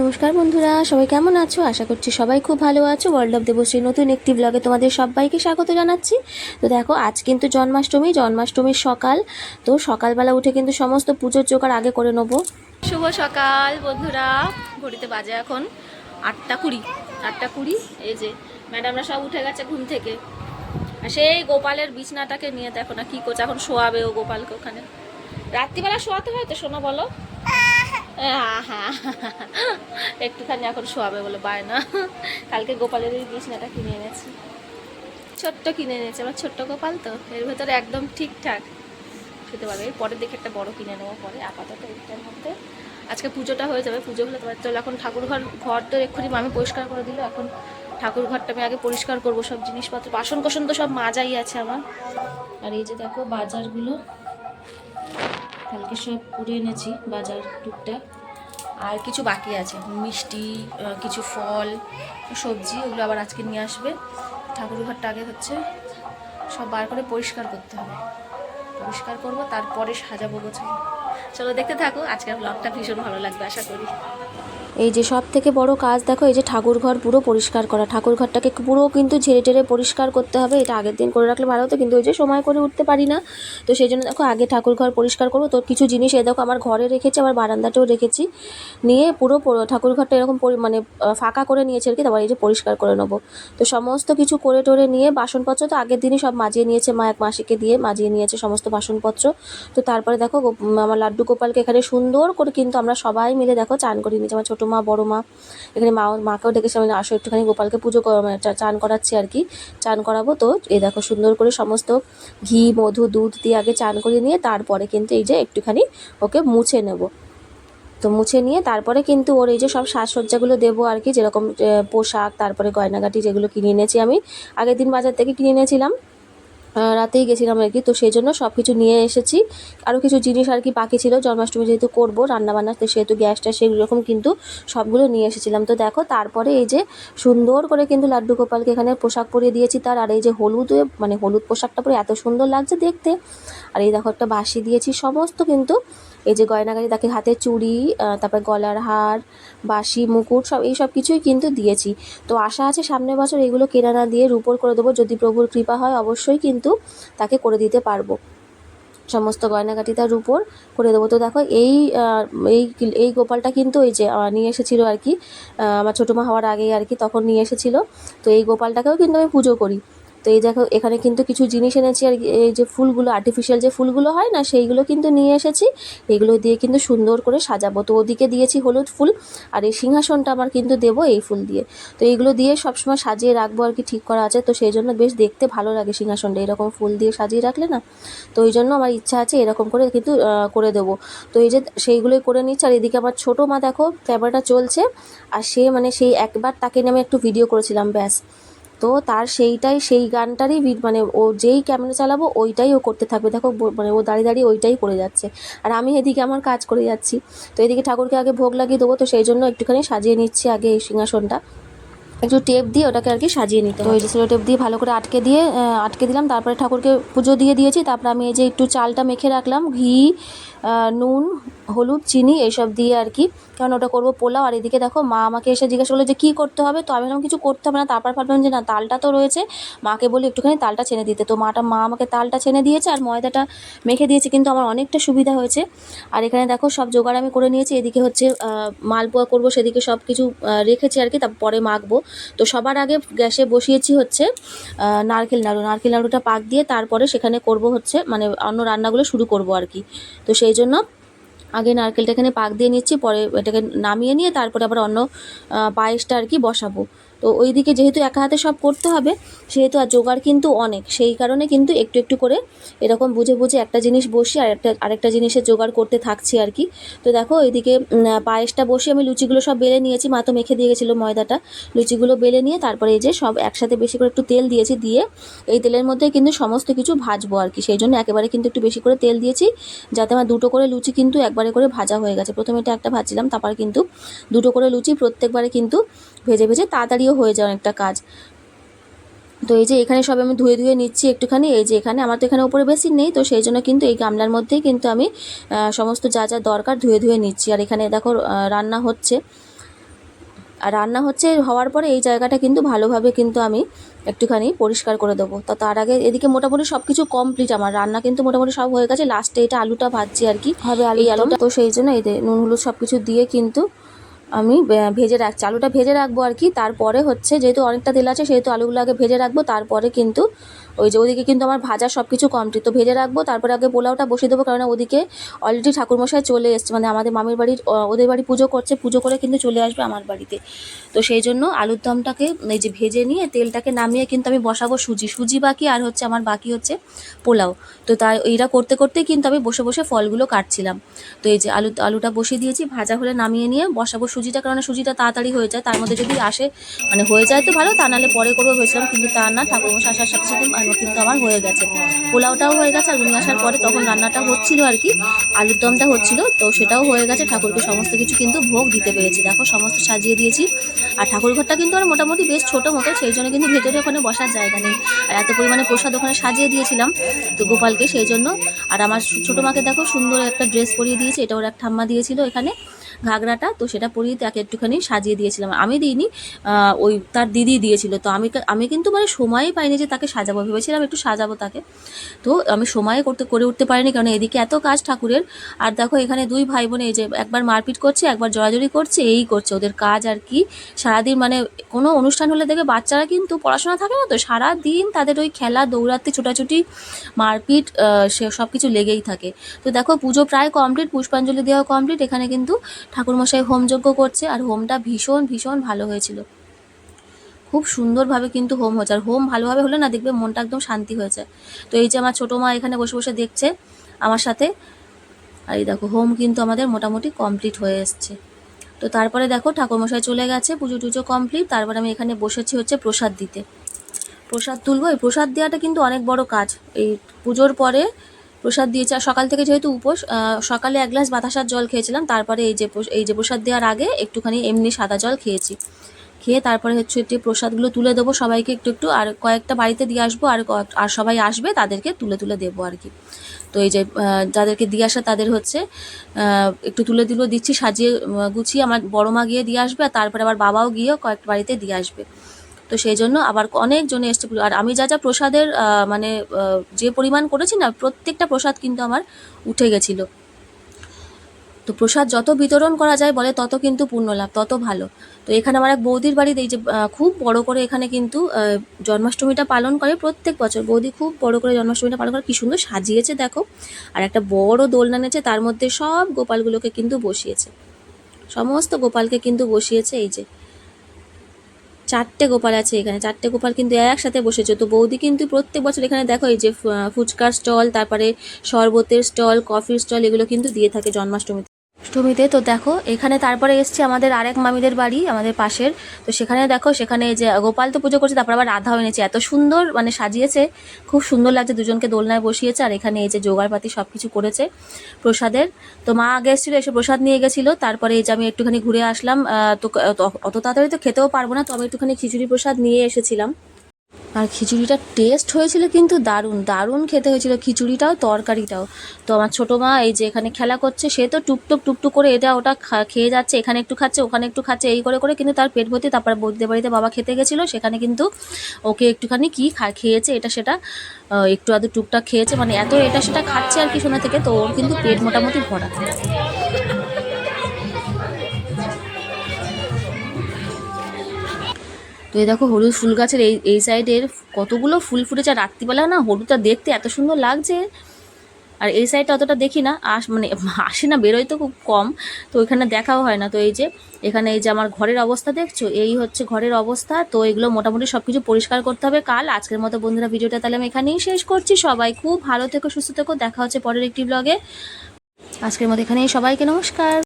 নমস্কার বন্ধুরা, সবাই কেমন আছো? আশা করছি সবাই খুব ভালো আছো। ওয়ার্ল্ড অফ দেবশ্রী নতুন একটি ব্লগে তোমাদের সবাইকে স্বাগত জানাচ্ছি। তো দেখো, আজ কিন্তু জন্মাষ্টমী, জন্মাষ্টমীর সকাল। তো সকালবেলা উঠে কিন্তু সমস্ত পুজোর জোগাড় আগে করে নেব। শুভ সকাল বন্ধুরা। ঘড়িতে বাজে এখন আটটা কুড়ি। আটটা কুড়ি? এই যে ম্যাডামরা সব উঠে গেছে ঘুম থেকে। আর সেই গোপালের বিছনাটাকে নিয়ে দেখো না কি করছে। এখন শোয়াবে ও গোপালকে ওখানে। রাত্রিবেলা শোয়াতে হয় তো, শোনো বলো? একটুখানি এখন শোয়াবে বলে বায়না কালকে গোপালের ওই বিছনাটা কিনে এনেছি। ছোট্ট কিনে এনেছে, আমার ছোট্ট গোপাল তো, এর ভেতরে একদম ঠিকঠাক। শুতে পারবে। এর পরে দেখে একটা বড় কিনে নেব পরে, আপাতত এইটার মধ্যে। আজকে পুজোটা হয়ে যাবে, পুজো হলে তোমার চলো, এখন ঠাকুর ঘর ঘর তো এক্ষুনি মামি পরিষ্কার করে দিল, এখন ঠাকুর ঘরটা আমি আগে পরিষ্কার করব সব জিনিসপত্র। বাসন কোসন তো সব মাজাই আছে আমার। আর এই যে দেখো বাজারগুলো। কালকে সব করে এনেছি বাজার টুকটাক। আর কিছু বাকি আছে, মিষ্টি কিছু ফল, সবজি ওগুলো আবার আজকে নিয়ে আসবে। ঠাকুরঘরটা আগে হচ্ছে সব বার করে পরিষ্কার করতে হবে। পরিষ্কার করব, তারপরে সাজাবো গোছাবো। চলো দেখতে থাকো, আজকের ব্লগটা ভীষণ ভালো লাগবে, আশা করি। এই যে সব থেকে বড় কাজ, দেখো এই যে ঠাকুর ঘর পুরো পরিষ্কার করা। ঠাকুর ঘরটাকে পুরো কিন্তু ঝেড়ে টেরে পরিষ্কার করতে হবে। এটা আগের দিন করে রাখলে ভালো হতো, কিন্তু ওই যে সময় করে উঠতে পারি না। তো সেই জন্য দেখো আগে ঠাকুর ঘর পরিষ্কার করব। তো কিছু জিনিস এ দেখো আমার ঘরে রেখেছি, আবার বারান্দাতেও রেখেছি। নিয়ে পুরো ঠাকুর ঘরটা এরকম মানে ফাঁকা করে নিয়েছে আর কি, তারপর এই যে পরিষ্কার করে নেব। তো সমস্ত কিছু করে টোরে নিয়ে বাসনপত্র তো আগের দিনই সব মাজিয়ে নিয়েছে মা, এক মাসিকে দিয়ে মাজিয়ে নিয়েছে সমস্ত বাসনপত্র। তো তারপরে দেখো আমার লাড্ডু গোপালকে এখানে সুন্দর করে কিন্তু আমরা সবাই মিলে দেখো চান করিয়ে নিয়েছি আমার ছোটো মা, বড়ো মা। এখানে মা মাকেও ডেকেছে, আমি আসো একটুখানি। গোপালকে পুজো মানে চান করাচ্ছি আর কি। চান করাবো তো, এই দেখো সুন্দর করে সমস্ত ঘি, মধু, দুধ দিয়ে আগে চান করিয়ে নিয়ে তারপরে কিন্তু এই যে একটুখানি ওকে মুছে নেব। তো মুছে নিয়ে তারপরে কিন্তু ওর এই যে সব সাজসজ্জাগুলো দেবো আর কি, যেরকম পোশাক, তারপরে গয়নাগাটি যেগুলো কিনে এনেছি আমি। আগের দিন বাজার থেকে কিনে এনেছিলাম। রাতেই গেছিলাম আর কি। তো সেই জন্য সব কিছু নিয়ে এসেছি। আরও কিছু জিনিস আর কি বাকি ছিল। জন্মাষ্টমী যেহেতু করব, রান্নাবান্না, তো সেহেতু গ্যাসটা সেরকম কিন্তু সবগুলো নিয়ে এসেছিলাম। তো দেখো, তারপরে এই যে সুন্দর করে কিন্তু লাড্ডু গোপালকে এখানে পোশাক পরিয়ে দিয়েছি তার। আর এই যে হলুদ মানে হলুদ পোশাকটা পরে এত সুন্দর লাগছে দেখতে। আর এই দেখো একটা বাসি দিয়েছি। সমস্ত কিন্তু এই যে গয়নাগাড়ি, তাকে হাতে চুড়ি তারপর গলার হার বাসি মুকুট, সব এই সব কিছুই কিন্তু দিয়েছি। তো আশা আছে সামনের বছর এগুলো কেনা না দিয়ে রূপোর করে দেবো। যদি প্রভুর কৃপা হয় অবশ্যই কিন্তু তাকে করে দিতে পারব। সমস্ত গয়নাগাটি তার উপর করে দেবো। তো দেখো এই এই এই গোপালটা কিন্তু ওই যে নিয়ে এসেছিল আর কি আমার ছোটো মা হওয়ার আগেই আর কি তখন নিয়ে এসেছিল। তো এই গোপালটাকেও কিন্তু আমি পুজো করি। তো এই দেখো, এখানে কিন্তু কিছু জিনিস এনেছি আর এই যে ফুলগুলো আর্টিফিশিয়াল যে ফুলগুলো হয় না, সেইগুলো কিন্তু নিয়ে এসেছি। এগুলো দিয়ে কিন্তু সুন্দর করে সাজাবো। তো ওদিকে দিয়েছি হলুদ ফুল আর এই সিংহাসনটা আমার কিন্তু দেবো এই ফুল দিয়ে। তো এইগুলো দিয়ে সবসময় সাজিয়ে রাখব আর কি, ঠিক করা আছে। তো সেই জন্য বেশ দেখতে ভালো লাগে সিংহাসনটা। এরকম ফুল দিয়ে সাজিয়ে রাখলে না, তো ওই জন্য আমার ইচ্ছা আছে এরকম করে কিন্তু করে দেবো। তো এই যে সেইগুলোই করে নিচ্ছে। আর এদিকে আমার ছোটো মা দেখো ক্যামেরাটা চলছে। আর সে মানে সেই একবার তাকে নিয়ে আমি একটু ভিডিও করেছিলাম, ব্যাস। তো তার সেইটাই, সেই গানটারই মানে ও যেই ক্যামেরা চালাবো ওইটাই ও করতে থাকবে। দেখো মানে ও দাঁড়িয়ে দাঁড়িয়ে ওইটাই করে যাচ্ছে। আর আমি এদিকে আমার কাজ করে যাচ্ছি। তো এদিকে ঠাকুরকে আগে ভোগ লাগিয়ে দেবো। তো সেই জন্য একটুখানি সাজিয়ে নিচ্ছি আগে এই সিংহাসনটা। একটু টেপ দিয়ে ওটাকে আর কি সাজিয়ে নিতে তো যে সেলো টেপ দিয়ে ভালো করে আটকে দিয়ে আটকে দিলাম। তারপরে ঠাকুরকে পুজো দিয়ে দিয়েছি। তারপরে আমি এই যে একটু চালটা মেখে রাখলাম। ঘি নুন, হলুদ, চিনি এইসব দিয়ে আর কি। কারণ ওটা করব পোলাও। আর এদিকে দেখো, মা আমাকে এসে জিজ্ঞাসা করল যে, কী করতে হবে? তো আমি কিছু করতে হবে না। তারপর ভাবলাম যে, না, তালটা তো রয়েছে। মাকে বলি, একটুখানি তালটা ছেনে দিতে। তো মাটা, মা আমাকে তালটা ছেনে দিয়েছে আর ময়দাটা মেখে দিয়েছে। কিন্তু আমার অনেকটা সুবিধা হয়েছে। আর এখানে দেখো, সব জোগাড় আমি করে নিয়েছি। এদিকে হচ্ছে মালপোয়া করব, সেদিকে সব কিছু রেখেছি আর কি। তারপরে মাখবো। তো সবার আগে গ্যাসে বসিয়েছি হচ্ছে নারকেল নাড়ু। নারকেল নাড়ুটা পাক দিয়ে তারপরে সেখানে করব হচ্ছে মানে অন্য রান্নাগুলো শুরু করব আর কি। তো সেই জন্য আগে নারকেলটা এখানে পাক দিয়ে নিচ্ছি, পরে এটাকে নামিয়ে নিয়ে তারপরে আবার অন্য পায়েসটা আর কি বসাবো। তো ওইদিকে যেহেতু একা হাতে সব করতে হবে সেহেতু আর জোগাড় কিন্তু অনেক। সেই কারণে কিন্তু একটু একটু করে এরকম বুঝে বুঝে একটা জিনিস বসি আর একটা আরেকটা জিনিসের জোগাড় করতে থাকছি আর কি। তো দেখো এইদিকে উম, পায়েসটা বসে আমি লুচিগুলো সব বেলে নিয়েছি। মা তো মেখে দিয়ে গেছিল ময়দাটা। লুচিগুলো বেলে নিয়ে তারপরে এই যে সব একসাথে বেশি করে একটু তেল দিয়েছি দিয়ে এই তেলের মধ্যে কিন্তু সমস্ত কিছু ভাজবো আর কি। সেই জন্য একেবারে কিন্তু একটু বেশি করে তেল দিয়েছি যাতে আমার দুটো করে লুচি কিন্তু একবারে করে ভাজা হয়ে গেছে। প্রথমে এটা একটা ভাজছিলাম তারপর কিন্তু দুটো করে লুচি প্রত্যেকবারে কিন্তু ভেজে ভেজে তাড়াতাড়িও হয়ে যায় অনেকটা কাজ। তো এই যে এখানে সব আমি ধুয়ে ধুয়ে নিচ্ছি একটুখানি এই যে এখানে আমার তো এখানে উপরে বেসিন নেই তো সেই জন্য কিন্তু এই গামলার মধ্যেই কিন্তু আমি সমস্ত যা যা দরকার ধুয়ে ধুয়ে নিচ্ছি। আর এখানে দেখো রান্না হচ্ছে। আর রান্না হচ্ছে হওয়ার পরে এই জায়গাটা কিন্তু ভালোভাবে কিন্তু আমি একটুখানি পরিষ্কার করে দেবো। তো তার আগে এদিকে মোটামুটি সব কিছু কমপ্লিট আমার রান্না কিন্তু মোটামুটি সব হয়ে গেছে। লাস্টে এটা আলুটা ভাজছি আর কি হবে এই আলুটা। তো সেই জন্য এই নুন হলুদ সব কিছু দিয়ে কিন্তু আমি ভেজে রাখছি আলুটা ভেজে রাখব আর কি। তারপরে হচ্ছে, যেহেতু অনেকটা তেল আছে, সেহেতু আলুগুলো আগে ভেজে রাখব। তারপরে কিন্তু ওই যে ওদিকে কিন্তু আমার ভাজা সব কিছু কমপ্লিট তো ভেজে রাখব, তারপরে আগে পোলাওটা বসিয়ে দেবো কারণ ওদিকে অলরেডি ঠাকুরমশাই চলে এসছে। মানে আমাদের মামির বাড়ির ওদের বাড়ি পুজো করছে, পুজো করে কিন্তু চলে আসবে আমার বাড়িতে। তো সেই জন্য আলুর দমটাকে, এই যে ভেজে নিয়ে তেলটাকে নামিয়ে কিন্তু আমি বসাবো সুজি। সুজি বাকি, আর হচ্ছে আমার বাকি হচ্ছে পোলাও। তো তাই এইটা করতে করতে কিন্তু আমি বসে বসে ফলগুলো কাটছিলাম। তো এই যে আলু, আলুটা বসিয়ে দিয়েছি, ভাজা হলে নামিয়ে নিয়ে বসাবো সুজিটা কারণ সুজিটা তাড়াতাড়ি হয়ে যায়, তার মধ্যে যদি আসে মানে হয়ে যায় তো ভালো, তা নাহলে পরে করব, ভেবেছিলাম, কিন্তু তা না, ঠাকুরমশাই আসার সাথে সাথে কিন্তু আমার হয়ে গেছে। পোলাওটাও হয়ে গেছে আর উনি আসার পরে তখন রান্নাটা হচ্ছিল আর কি। আলুর দমটা হচ্ছিল, তো সেটাও হয়ে গেছে। ঠাকুরকে সমস্ত কিছু কিন্তু ভোগ দিতে পেরেছি। দেখো, সমস্ত সাজিয়ে দিয়েছি। আর ঠাকুর ঘরটা কিন্তু আমার মোটামুটি বেশ ছোটো মতো, সেই জন্য কিন্তু ভেতরে ওখানে বসার জায়গা নেই। আর এত পরিমাণে প্রসাদ ওখানে সাজিয়ে দিয়েছিলাম তো গোপালকে সেই জন্য। আর আমার ছোটো মাকে দেখো, সুন্দর একটা ড্রেস পরিয়ে দিয়েছে। এটা ওর এক ঠাম্মা দিয়েছিল এখানে ঘাগরাটা, তো সেটা পরিয়ে তাকে একটুখানি সাজিয়ে দিয়েছিলাম। আমি দিইনি ওই তার দিদি দিয়েছিল। তো আমি আমি কিন্তু মানে সময়ই পাইনি যে তাকে সাজাবো। ভেবেছিলাম একটু সাজাবো তাকে। তো আমি সময়ে করতে, করে উঠতে পারিনি কারণ এদিকে এত কাজ ঠাকুরের। আর দেখো এখানে দুই ভাই বোন এই যে একবার মারপিট করছে, একবার জড়াজড়ি করছে, এই করছে। ওদের কাজ আর কি, সারাদিন মানে কোনো অনুষ্ঠান হলে দেখে বাচ্চারা কিন্তু পড়াশোনা থাকে না তো, সারাদিন তাদের ওই খেলা, দৌড়াতে, ছোটাছুটি, মারপিট সে সব কিছু লেগেই থাকে। তো দেখো পুজো প্রায় কমপ্লিট পুষ্পাঞ্জলি দেওয়া কমপ্লিট এখানে কিন্তু ঠাকুরমশাই হোমযজ্ঞ করছে, আর হোমটা ভীষণ ভীষণ ভালো হয়েছিল। খুব সুন্দরভাবে কিন্তু হোম হচ্ছে আর হোম ভালোভাবে হলে না দেখবে মনটা একদম শান্তি হয়েছে। তো এই যে আমার ছোটো মা এখানে বসে বসে দেখছে আমার সাথে। আর এই দেখো হোম কিন্তু আমাদের মোটামুটি কমপ্লিট হয়ে এসছে। তো তারপরে দেখো ঠাকুরমশাই চলে গেছে, পুজো টুজো কমপ্লিট তারপরে আমি এখানে বসেছি হচ্ছে প্রসাদ দিতে। প্রসাদ তুলবো? এই প্রসাদ দেওয়াটা কিন্তু অনেক বড় কাজ। এই পুজোর পরে প্রসাদ দিয়েছে। আর সকাল থেকে যেহেতু উপোস সকালে এক গ্লাস বাতাসার জল খেয়েছিলাম। তারপরে এই যে এই যে প্রসাদ দেওয়ার আগে একটুখানি এমনি সাদা জল খেয়েছি। খেয়ে তারপরে হচ্ছে একটু প্রসাদগুলো তুলে দেবো সবাইকে একটু একটু, আর কয়েকটা বাড়িতে দিয়ে আসব, আর আর সবাই আসবে তাদেরকে তুলে তুলে দেবো আর কি। তো এই যে যাদেরকে দিয়ে আসা তাদের হচ্ছে একটু তুলে তুলে দিচ্ছি, সাজিয়ে গুছিয়ে আমার বড় মা গিয়ে দিয়ে আসবে, আর তারপরে আবার বাবাও গিয়ে কয়েকটা বাড়িতে দিয়ে আসবে। তো সেই জন্য আবার অনেকজনে এসছে আর আমি যা যা প্রসাদের মানে যে পরিমাণ করেছি না, প্রত্যেকটা প্রসাদ কিন্তু আমার উঠে গেছিল। তো প্রসাদ যত বিতরণ করা যায় বলে তত কিন্তু পূর্ণ লাভ, তত ভালো। তো এখানে আমার এক বৌদির বাড়িতে এই যে খুব বড় করে এখানে কিন্তু জন্মাষ্টমীটা পালন করে প্রত্যেক বছর। বৌদি খুব বড় করে জন্মাষ্টমীটা পালন করে, কি সুন্দর সাজিয়েছে দেখো। আর একটা বড় দোলনা নেছে তার মধ্যে সব গোপালগুলোকে কিন্তু বসিয়েছে। সমস্ত গোপালকে কিন্তু বসিয়েছে এই যে। চারটে গোপাল আছে এখানে, চারটে গোপাল কিন্তু একসাথে বসেছে। তো বৌদি কিন্তু প্রত্যেক বছর এখানে দেখো এই যে ফুচকার স্টল, তারপরে শরবতের স্টল, কফির স্টল এগুলো কিন্তু দিয়ে থাকে জন্মাষ্টমীতে। অষ্টমীতে, তো দেখো, এখানে তারপরে এসছে আমাদের আরেক মামিদের বাড়ি, আমাদের পাশের। তো সেখানে দেখো, সেখানে যে গোপাল তো পুজো করছে, তারপর আবার রাধাও এনেছে। এত সুন্দর মানে সাজিয়েছে, খুব সুন্দর লাগছে, দুজনকে দোলনায় বসিয়েছে, আর এখানে এই যে জোগাড়পাতি সব কিছু করেছে প্রসাদের। তো মা আগে এসেছিল, এসে প্রসাদ নিয়ে গেছিল, তারপরে এই যে আমি একটুখানি ঘুরে আসলাম তো অত- তাড়াতাড়ি তো খেতেও পারব না, তো আমি একটুখানি খিচুড়ি প্রসাদ নিয়ে এসেছিলাম। আর খিচুড়িটা টেস্ট হয়েছিল কিন্তু দারুণ দারুণ খেতে হয়েছিল। খিচুড়িটাও, তরকারিটাও। তো আমার ছোটো মা এই যে এখানে খেলা করছে, সে তো টুকটুক টুকটুক করে এটা ওটা খেয়ে যাচ্ছে, এখানে একটু খাচ্ছে, ওখানে একটু খাচ্ছে, এই করে করে, কিন্তু তার পেট ভর্তি। তারপরে বৌদিদের বাড়িতে বাবা খেতে গেছিল, সেখানে কিন্তু ওকে একটুখানি কি খা, খেয়েছে, এটা সেটা একটু আধটু টুকটাক খেয়েছে। মানে এত এটা সেটা খাচ্ছে আর কি শোনা থেকে, তো ওর কিন্তু পেট মোটামুটি ভরা। তো এই দেখো হলুদ ফুল গাছের এই এই সাইডের কতগুলো ফুল ফুটেছে, আর রাত্রিবেলা না হলুদটা দেখতে এত সুন্দর লাগছে। আর এই সাইডটা অতটা দেখি না, আস মানে আসে না, বেরোয় তো খুব কম। তো ওইখানে দেখাও হয় না। তো এই যে, এখানে এই যে আমার ঘরের অবস্থা দেখছ? এই হচ্ছে ঘরের অবস্থা। তো এগুলো মোটামুটি সব কিছু পরিষ্কার করতে হবে কাল। আজকের মতো বন্ধুরা, ভিডিওটা তাহলে আমি এখানেই শেষ করছি। সবাই খুব ভালো থেকো, সুস্থ থেকো। দেখা হচ্ছে পরের একটি ব্লগে আজকের মতো এখানেই সবাইকে নমস্কার।